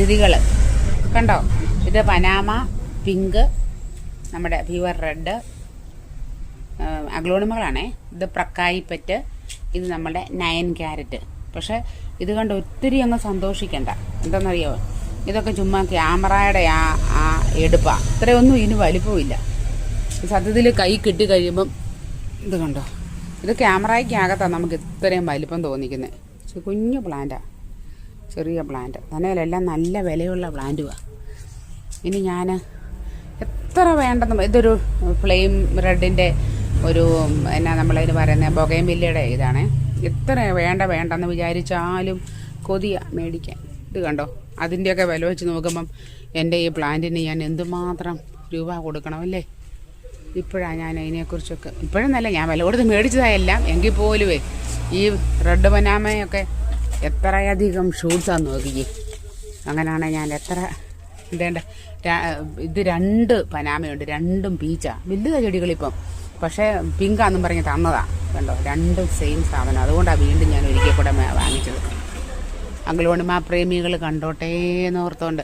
അതിഥികൾ കണ്ടോ? ഇത് പനാമ പിങ്ക് നമ്മുടെ പ്യുവർ റെഡ് അഗ്ലോണിമകളാണേ. ഇത് പ്രക്കായിപ്പറ്റ് ഇത് നമ്മുടെ നയൻ ക്യാരറ്റ്. പക്ഷേ ഇത് കണ്ട് ഒത്തിരി അങ്ങ് സന്തോഷിക്കണ്ട. എന്താണെന്നറിയോ ഇതൊക്കെ ചുമ്മാ ക്യാമറയുടെ ആ ആ എടുപ്പാണ് ഇത്രയൊന്നും ഇതിന് വലിപ്പമില്ല സത്യത്തിൽ കൈ കിട്ടി കഴിയുമ്പം ഇത് കണ്ടോ? ഇത് ക്യാമറയ്ക്കകത്താണ് നമുക്ക് ഇത്രയും വലിപ്പം തോന്നിക്കുന്നത് കുഞ്ഞു പ്ലാന്റാ. ചെറിയ പ്ലാന്റ് തന്നെയല്ല നല്ല വിലയുള്ള പ്ലാന്റുമാണ് ഇനി ഞാൻ എത്ര വേണ്ടെന്ന് ഇതൊരു ഫ്ലെയിം റെഡിന്റെ ഒരു എന്നാ നമ്മളതിന് പറയുന്നത് ബൊഗയും വില്ലയുടെ ഇതാണ്. എത്ര വേണ്ട വേണ്ടെന്ന് വിചാരിച്ചാലും കൊതിയ മേടിക്കാൻ. ഇത് കണ്ടോ? അതിന്റെയൊക്കെ വില വെച്ച് നോക്കുമ്പം എന്റെ ഈ പ്ലാന്റിന് ഞാൻ എന്തുമാത്രം രൂപ കൊടുക്കണമല്ലേ ഇപ്പോഴാണ് ഞാൻ അതിനെക്കുറിച്ചൊക്കെ ഇപ്പോഴെന്നല്ല ഞാൻ വില കൊടുത്ത് മേടിച്ചതായെല്ലാം എങ്കിൽ പോലുവേ ഈ റെഡ് ബനാമയൊക്കെ എത്രയധികം ഷൂട്ട്സാന്ന് നോക്കിയേ. അങ്ങനെയാണ് ഞാൻ എത്ര ഇതേണ്ട ഇത് രണ്ട് പനാമയുണ്ട് രണ്ടും പീച്ചാണ് വലുതാ ചെടികളിപ്പം പക്ഷേ പിങ്കാന്നും പറഞ്ഞ് തന്നതാ. കണ്ടോ? രണ്ടും സെയിം സാധനം. അതുകൊണ്ടാണ് വീണ്ടും ഞാൻ ഒരിക്കൽ കൂടെ വാങ്ങിച്ചത്. അങ്കിളോണിമ പ്രേമികൾ കണ്ടോട്ടേ എന്നോർത്തോണ്ട്